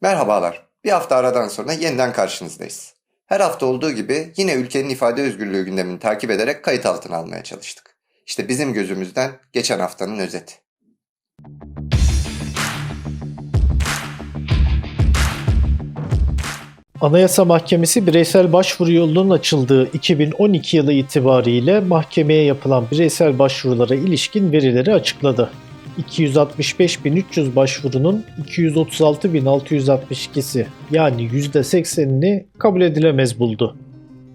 Merhabalar. Bir hafta aradan sonra yeniden karşınızdayız. Her hafta olduğu gibi yine ülkenin ifade özgürlüğü gündemini takip ederek kayıt altına almaya çalıştık. İşte bizim gözümüzden geçen haftanın özeti. Anayasa Mahkemesi bireysel başvuru yolunun açıldığı 2012 yılı itibariyle mahkemeye yapılan bireysel başvurulara ilişkin verileri açıkladı. 265.300 başvurunun 236.662'si yani %80'ini kabul edilemez buldu.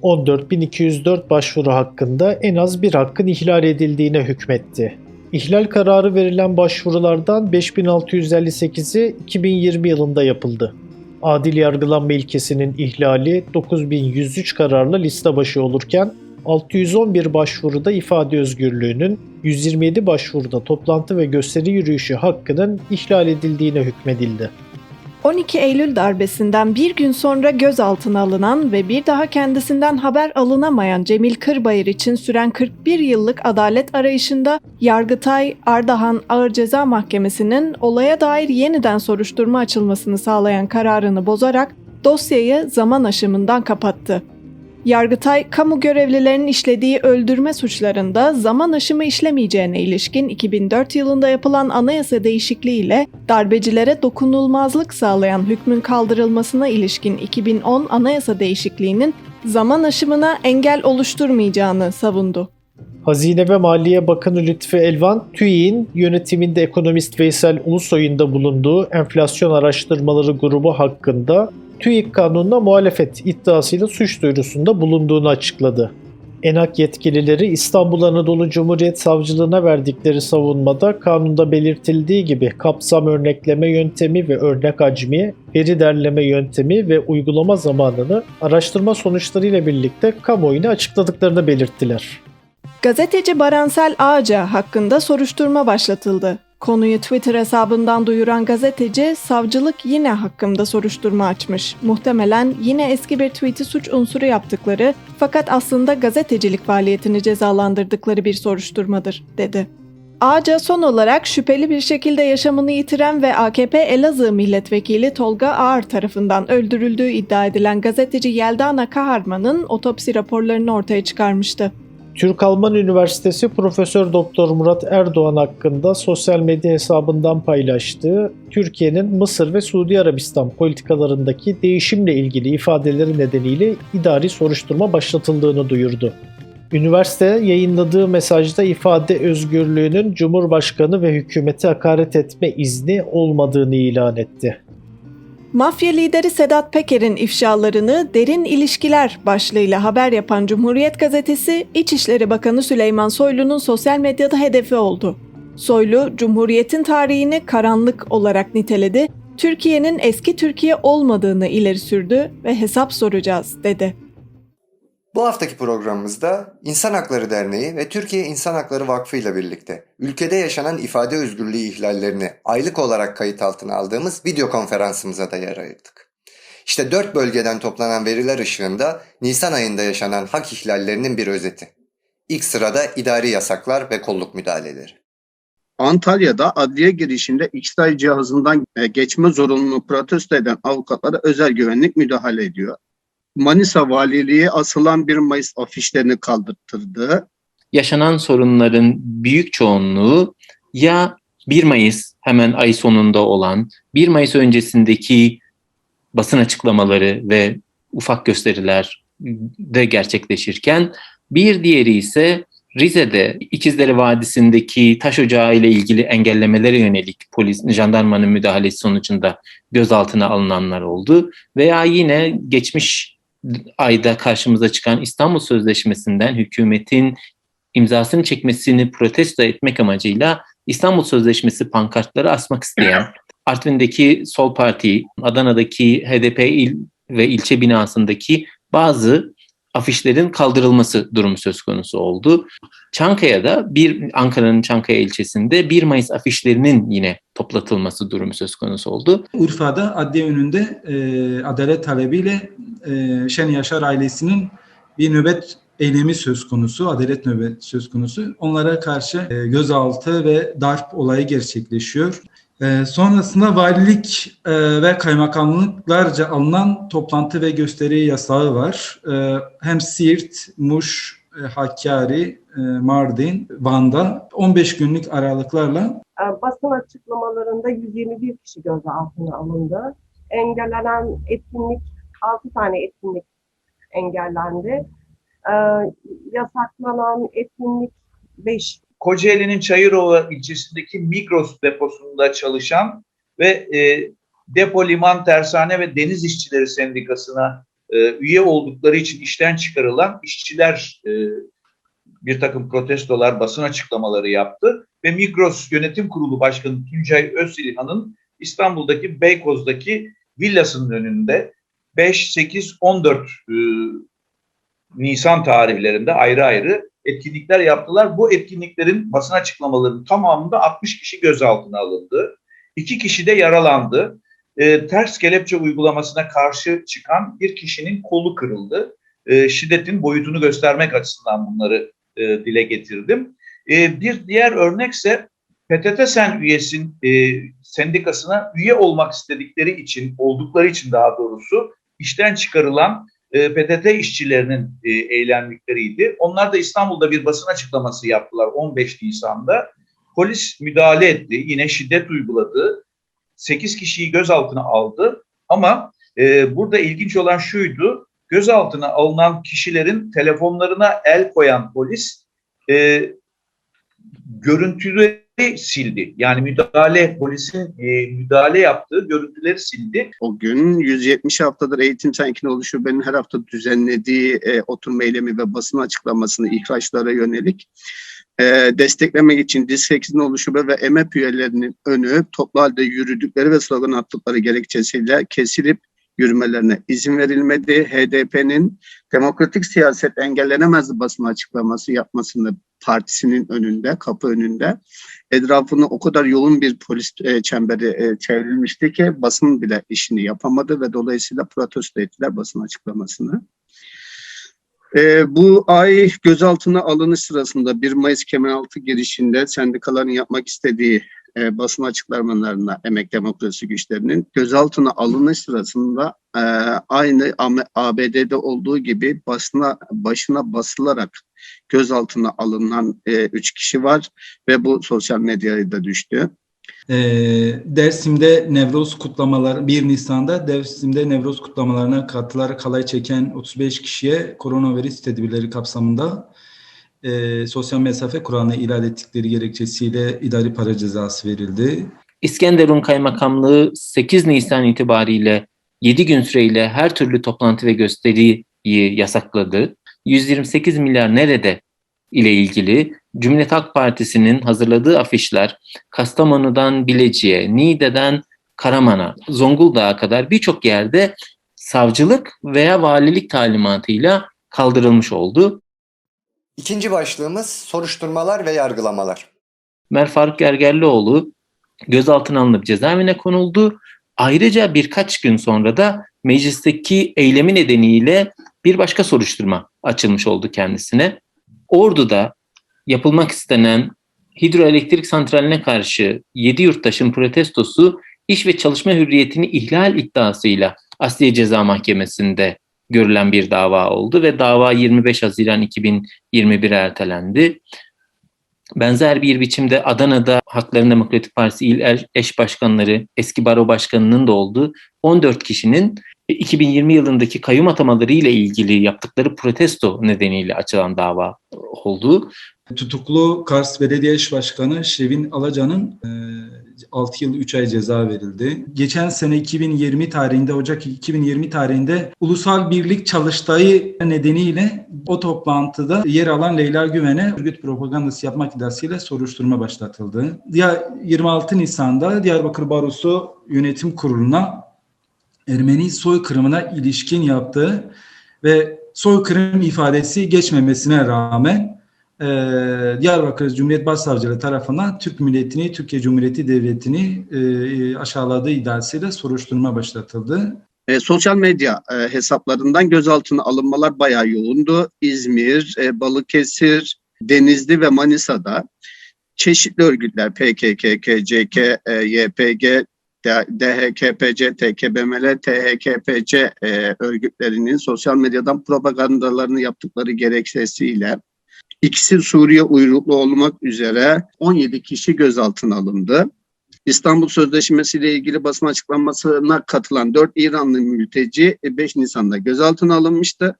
14.204 başvuru hakkında en az bir hakkın ihlal edildiğine hükmetti. İhlal kararı verilen başvurulardan 5658'i 2020 yılında yapıldı. Adil yargılanma ilkesinin ihlali 9103 kararla liste başı olurken 611 başvuruda ifade özgürlüğünün, 127 başvuruda toplantı ve gösteri yürüyüşü hakkının ihlal edildiğine hükmedildi. 12 Eylül darbesinden bir gün sonra gözaltına alınan ve bir daha kendisinden haber alınamayan Cemil Kırbayır için süren 41 yıllık adalet arayışında Yargıtay Ardahan Ağır Ceza Mahkemesi'nin olaya dair yeniden soruşturma açılmasını sağlayan kararını bozarak dosyayı zaman aşımından kapattı. Yargıtay, kamu görevlilerinin işlediği öldürme suçlarında zaman aşımı işlemeyeceğine ilişkin 2004 yılında yapılan anayasa değişikliğiyle darbecilere dokunulmazlık sağlayan hükmün kaldırılmasına ilişkin 2010 anayasa değişikliğinin zaman aşımına engel oluşturmayacağını savundu. Hazine ve Maliye Bakanı Lütfi Elvan, TÜİ'nin yönetiminde ekonomist Veysel Ulusoy'un da bulunduğu enflasyon araştırmaları grubu hakkında TÜİK kanununa muhalefet iddiasıyla suç duyurusunda bulunduğunu açıkladı. ENAK yetkilileri İstanbul Anadolu Cumhuriyet Savcılığına verdikleri savunmada kanunda belirtildiği gibi kapsam örnekleme yöntemi ve örnek hacmi, veri derleme yöntemi ve uygulama zamanını araştırma sonuçlarıyla birlikte kamuoyuna açıkladıklarını belirttiler. Gazeteci Baransel Ağaca hakkında soruşturma başlatıldı. Konuyu Twitter hesabından duyuran gazeteci, savcılık yine hakkımda soruşturma açmış. Muhtemelen yine eski bir tweet'i suç unsuru yaptıkları fakat aslında gazetecilik faaliyetini cezalandırdıkları bir soruşturmadır, dedi. Ağaca son olarak şüpheli bir şekilde yaşamını yitiren ve AKP Elazığ milletvekili Tolga Ağar tarafından öldürüldüğü iddia edilen gazeteci Yeldana Kaharman'ın otopsi raporlarını ortaya çıkarmıştı. Türk-Alman Üniversitesi Profesör Doktor Murat Erdoğan hakkında sosyal medya hesabından paylaştığı Türkiye'nin Mısır ve Suudi Arabistan politikalarındaki değişimle ilgili ifadeleri nedeniyle idari soruşturma başlatıldığını duyurdu. Üniversite yayınladığı mesajda ifade özgürlüğünün Cumhurbaşkanı ve hükümeti hakaret etme izni olmadığını ilan etti. Mafya lideri Sedat Peker'in ifşalarını Derin İlişkiler başlığıyla haber yapan Cumhuriyet Gazetesi, İçişleri Bakanı Süleyman Soylu'nun sosyal medyada hedefi oldu. Soylu, Cumhuriyet'in tarihini karanlık olarak niteledi, Türkiye'nin eski Türkiye olmadığını ileri sürdü ve hesap soracağız dedi. Bu haftaki programımızda İnsan Hakları Derneği ve Türkiye İnsan Hakları Vakfı ile birlikte ülkede yaşanan ifade özgürlüğü ihlallerini aylık olarak kayıt altına aldığımız video konferansımıza da yer ayırdık. İşte dört bölgeden toplanan veriler ışığında Nisan ayında yaşanan hak ihlallerinin bir özeti. İlk sırada idari yasaklar ve kolluk müdahaleleri. Antalya'da adliye girişinde X-ray cihazından e, geçme zorunluluğunu protesto eden avukatlara özel güvenlik müdahale ediyor. Manisa Valiliği asılan 1 Mayıs afişlerini kaldırttırdı. Yaşanan sorunların büyük çoğunluğu ya 1 Mayıs hemen ay sonunda olan 1 Mayıs öncesindeki basın açıklamaları ve ufak gösteriler de gerçekleşirken bir diğeri ise Rize'de İkizleri Vadisi'ndeki taş ocağı ile ilgili engellemelere yönelik polis, jandarmanın müdahalesi sonucunda gözaltına alınanlar oldu. Veya yine geçmiş ayda karşımıza çıkan İstanbul Sözleşmesi'nden hükümetin imzasını çekmesini protesto etmek amacıyla İstanbul Sözleşmesi pankartları asmak isteyen Artvin'deki Sol Parti, Adana'daki HDP il ve ilçe binasındaki bazı afişlerin kaldırılması durumu söz konusu oldu. Çankaya'da bir Ankara'nın Çankaya ilçesinde 1 Mayıs afişlerinin yine toplatılması durumu söz konusu oldu. Urfa'da adliye önünde e, adalet talebiyle e, Şen Yaşar ailesinin bir nöbet eylemi söz konusu, adalet nöbet söz konusu. Onlara karşı e, gözaltı ve darp olayı gerçekleşiyor. Ee, sonrasında valilik e, ve kaymakamlıklarca alınan toplantı ve gösteri yasağı var. Ee, hem Siirt, Muş, e, Hakkari, e, Mardin, Van'da 15 günlük aralıklarla E, basın açıklamalarında 121 kişi gözaltına alındı. Engellenen etkinlik, 6 tane etkinlik engellendi. E, yasaklanan etkinlik 5 Kocaeli'nin Çayırova ilçesindeki Migros deposunda çalışan ve e, Depo Liman Tersane ve Deniz İşçileri Sendikası'na e, üye oldukları için işten çıkarılan işçiler e, bir takım protestolar, basın açıklamaları yaptı ve Migros Yönetim Kurulu Başkanı Tuncay Özsilhan'ın İstanbul'daki Beykoz'daki villasının önünde 5, 8, 14 e, Nisan tarihlerinde ayrı ayrı etkinlikler yaptılar. Bu etkinliklerin basın açıklamalarının tamamında 60 kişi gözaltına alındı. İki kişi de yaralandı. E, ters kelepçe uygulamasına karşı çıkan bir kişinin kolu kırıldı. E, şiddetin boyutunu göstermek açısından bunları e, dile getirdim. E, bir diğer örnekse PTT Sen üyesin e, sendikasına üye olmak istedikleri için, oldukları için daha doğrusu işten çıkarılan e, PTT işçilerinin e, eylemlikleriydi. Onlar da İstanbul'da bir basın açıklaması yaptılar 15 Nisan'da. Polis müdahale etti, yine şiddet uyguladı. 8 kişiyi gözaltına aldı ama e, burada ilginç olan şuydu, gözaltına alınan kişilerin telefonlarına el koyan polis e, görüntüleri sildi. Yani müdahale, polisin e, müdahale yaptığı görüntüleri sildi. O gün 170 haftadır Eğitim Tenkinoğlu Şube'nin her hafta düzenlediği e, oturma eylemi ve basın açıklamasını ihraçlara yönelik e, desteklemek için Diskeksin Şube ve EMEP üyelerinin önü toplu halde yürüdükleri ve slogan attıkları gerekçesiyle kesilip yürümelerine izin verilmedi. HDP'nin demokratik siyaset engellenemez basın açıklaması yapmasını partisinin önünde, kapı önünde etrafını o kadar yoğun bir polis e, çemberi e, çevrilmişti ki basın bile işini yapamadı ve dolayısıyla protesto ettiler basın açıklamasını. E, bu ay gözaltına alınış sırasında 1 Mayıs Kemeraltı girişinde sendikaların yapmak istediği e, basın açıklamalarına emek demokrasi güçlerinin gözaltına alınış sırasında e, aynı ABD'de olduğu gibi basına başına basılarak gözaltına alınan e, üç kişi var ve bu sosyal medyaya da düştü. e, Dersim'de Nevroz kutlamaları 1 Nisan'da Dersim'de Nevroz kutlamalarına katılarak halay çeken 35 kişiye koronavirüs tedbirleri kapsamında e, sosyal mesafe kuralını ihlal ettikleri gerekçesiyle idari para cezası verildi. İskenderun Kaymakamlığı 8 Nisan itibariyle 7 gün süreyle her türlü toplantı ve gösteriyi yasakladı. 128 milyar nerede ile ilgili Cumhuriyet Halk Partisi'nin hazırladığı afişler Kastamonu'dan Bilecik'e, Niğde'den Karaman'a, Zonguldak'a kadar birçok yerde savcılık veya valilik talimatıyla kaldırılmış oldu. İkinci başlığımız soruşturmalar ve yargılamalar. Mer Faruk Gergerlioğlu gözaltına alınıp cezaevine konuldu. Ayrıca birkaç gün sonra da meclisteki eylemi nedeniyle bir başka soruşturma açılmış oldu kendisine. Ordu'da yapılmak istenen hidroelektrik santraline karşı 7 yurttaşın protestosu iş ve çalışma hürriyetini ihlal iddiasıyla Asliye Ceza Mahkemesi'nde görülen bir dava oldu ve dava 25 Haziran 2021'e ertelendi. Benzer bir biçimde Adana'da Hakların Demokratik Partisi İl Eş Başkanları, eski baro başkanının da olduğu 14 kişinin 2020 yılındaki kayyum atamaları ile ilgili yaptıkları protesto nedeniyle açılan dava oldu. Tutuklu Kars Belediye İş Başkanı Şevin Alacan'ın e, 6 yıl 3 ay ceza verildi. Geçen sene 2020 tarihinde, Ocak 2020 tarihinde Ulusal Birlik Çalıştayı nedeniyle o toplantıda yer alan Leyla Güven'e örgüt propagandası yapmak iddiasıyla soruşturma başlatıldı. Ya 26 Nisan'da Diyarbakır Barosu Yönetim Kurulu'na Ermeni soykırımına ilişkin yaptığı ve soykırım ifadesi geçmemesine rağmen e, Diyarbakır Cumhuriyet Başsavcılığı tarafından Türk milletini, Türkiye Cumhuriyeti Devleti'ni e, aşağıladığı iddiasıyla soruşturma başlatıldı. E, sosyal medya e, hesaplarından gözaltına alınmalar bayağı yoğundu. İzmir, e, Balıkesir, Denizli ve Manisa'da çeşitli örgütler PKK, KCK, e, YPG, DHKPC, TKBML, THKPC e, örgütlerinin sosyal medyadan propagandalarını yaptıkları gerekçesiyle ikisi Suriye uyruklu olmak üzere 17 kişi gözaltına alındı. İstanbul Sözleşmesi ile ilgili basın açıklamasına katılan 4 İranlı mülteci e, 5 Nisan'da gözaltına alınmıştı.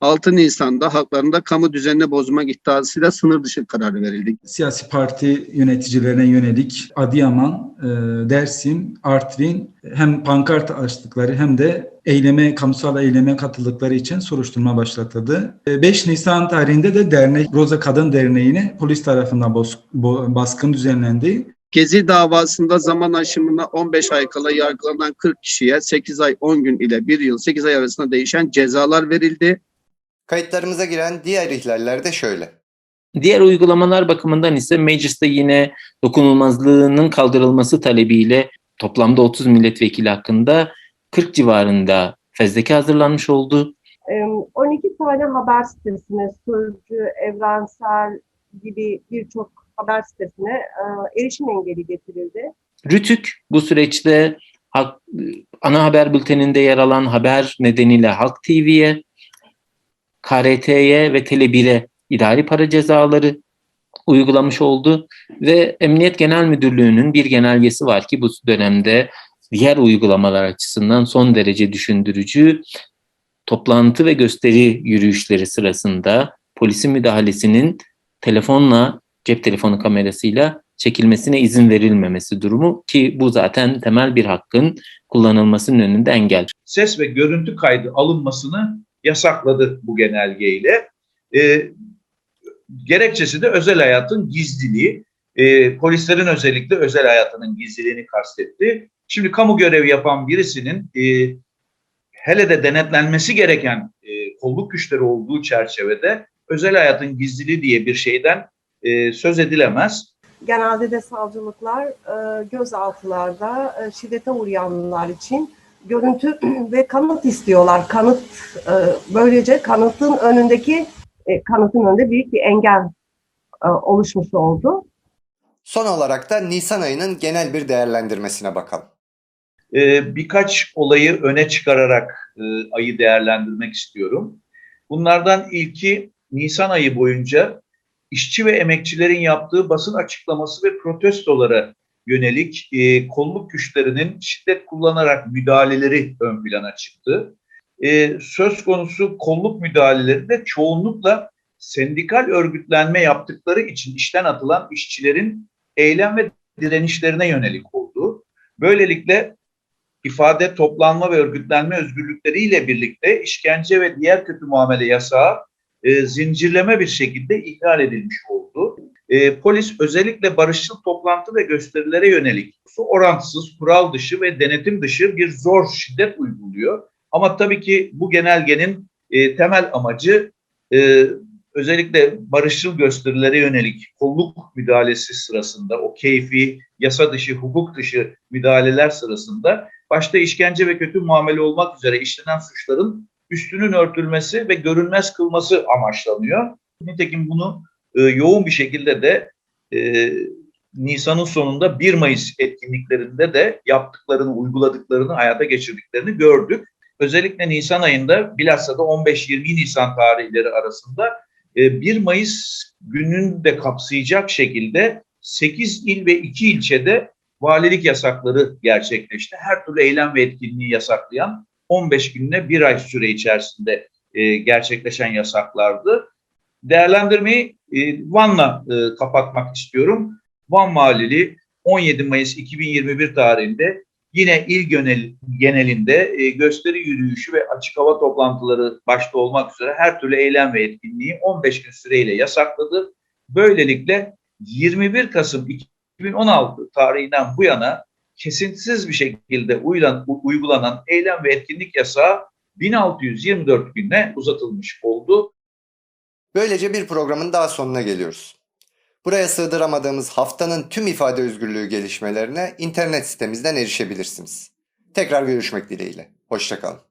6 Nisan'da haklarında kamu düzenini bozmak iddiasıyla sınır dışı kararı verildi. Siyasi parti yöneticilerine yönelik Adıyaman, e, Dersim, Artvin hem pankart açtıkları hem de eyleme, kamusal eyleme katıldıkları için soruşturma başlatıldı. E, 5 Nisan tarihinde de dernek, Roza Kadın Derneği'ne polis tarafından baskın düzenlendi. Gezi davasında zaman aşımına 15 ay kala yargılanan 40 kişiye 8 ay 10 gün ile 1 yıl 8 ay arasında değişen cezalar verildi. Kayıtlarımıza giren diğer ihlaller de şöyle. Diğer uygulamalar bakımından ise mecliste yine dokunulmazlığının kaldırılması talebiyle toplamda 30 milletvekili hakkında 40 civarında fezleke hazırlanmış oldu. Ee, 12 tane haber sitesine, Sözcü, Evrensel gibi birçok haber sitesine e, erişim engeli getirildi. Rütük bu süreçte ana haber bülteninde yer alan haber nedeniyle Halk TV'ye, KRT'ye ve Tele1'e idari para cezaları uygulamış oldu ve Emniyet Genel Müdürlüğü'nün bir genelgesi var ki bu dönemde diğer uygulamalar açısından son derece düşündürücü toplantı ve gösteri yürüyüşleri sırasında polisin müdahalesinin telefonla, cep telefonu kamerasıyla çekilmesine izin verilmemesi durumu ki bu zaten temel bir hakkın kullanılmasının önünde engel. ses ve görüntü kaydı alınmasını yasakladı bu genelgeyle. E, gerekçesi de özel hayatın gizliliği. E, polislerin özellikle özel hayatının gizliliğini kastetti. Şimdi kamu görevi yapan birisinin e, hele de denetlenmesi gereken e, kolluk güçleri olduğu çerçevede özel hayatın gizliliği diye bir şeyden e, söz edilemez. Genelde de savcılıklar e, gözaltılarda e, şiddete uğrayanlar için görüntü ve kanıt istiyorlar. Kanıt e, böylece kanıtın önündeki e, kanıtın önünde büyük bir engel e, oluşmuş oldu. Son olarak da Nisan ayının genel bir değerlendirmesine bakalım. Ee, birkaç olayı öne çıkararak e, ayı değerlendirmek istiyorum. Bunlardan ilki Nisan ayı boyunca işçi ve emekçilerin yaptığı basın açıklaması ve protestolara yönelik e, kolluk güçlerinin şiddet kullanarak müdahaleleri ön plana çıktı. E, söz konusu kolluk müdahalelerinde çoğunlukla sendikal örgütlenme yaptıkları için işten atılan işçilerin eylem ve direnişlerine yönelik oldu. Böylelikle ifade, toplanma ve örgütlenme özgürlükleriyle birlikte işkence ve diğer kötü muamele yasağı e, zincirleme bir şekilde ihlal edilmiş oldu. E, polis özellikle barışçıl toplantı ve gösterilere yönelik orantısız, kural dışı ve denetim dışı bir zor şiddet uyguluyor. Ama tabii ki bu genelgenin e, temel amacı e, özellikle barışçıl gösterilere yönelik kolluk müdahalesi sırasında o keyfi, yasa dışı, hukuk dışı müdahaleler sırasında başta işkence ve kötü muamele olmak üzere işlenen suçların üstünün örtülmesi ve görünmez kılması amaçlanıyor. Nitekim bunu e, yoğun bir şekilde de e, Nisan'ın sonunda 1 Mayıs etkinliklerinde de yaptıklarını, uyguladıklarını, hayata geçirdiklerini gördük. Özellikle Nisan ayında bilhassa da 15-20 Nisan tarihleri arasında e, 1 Mayıs gününü de kapsayacak şekilde 8 il ve 2 ilçede valilik yasakları gerçekleşti. Her türlü eylem ve etkinliği yasaklayan 15 gününe bir ay süre içerisinde e, gerçekleşen yasaklardı. Değerlendirmeyi e, Van'la e, kapatmak istiyorum. Van Valiliği 17 Mayıs 2021 tarihinde yine il genel, genelinde e, gösteri yürüyüşü ve açık hava toplantıları başta olmak üzere her türlü eylem ve etkinliği 15 gün süreyle yasakladı. Böylelikle 21 Kasım 2016 tarihinden bu yana kesintisiz bir şekilde uyulan, uygulanan eylem ve etkinlik yasağı 1624 güne uzatılmış oldu. Böylece bir programın daha sonuna geliyoruz. Buraya sığdıramadığımız haftanın tüm ifade özgürlüğü gelişmelerine internet sitemizden erişebilirsiniz. Tekrar görüşmek dileğiyle. Hoşçakalın.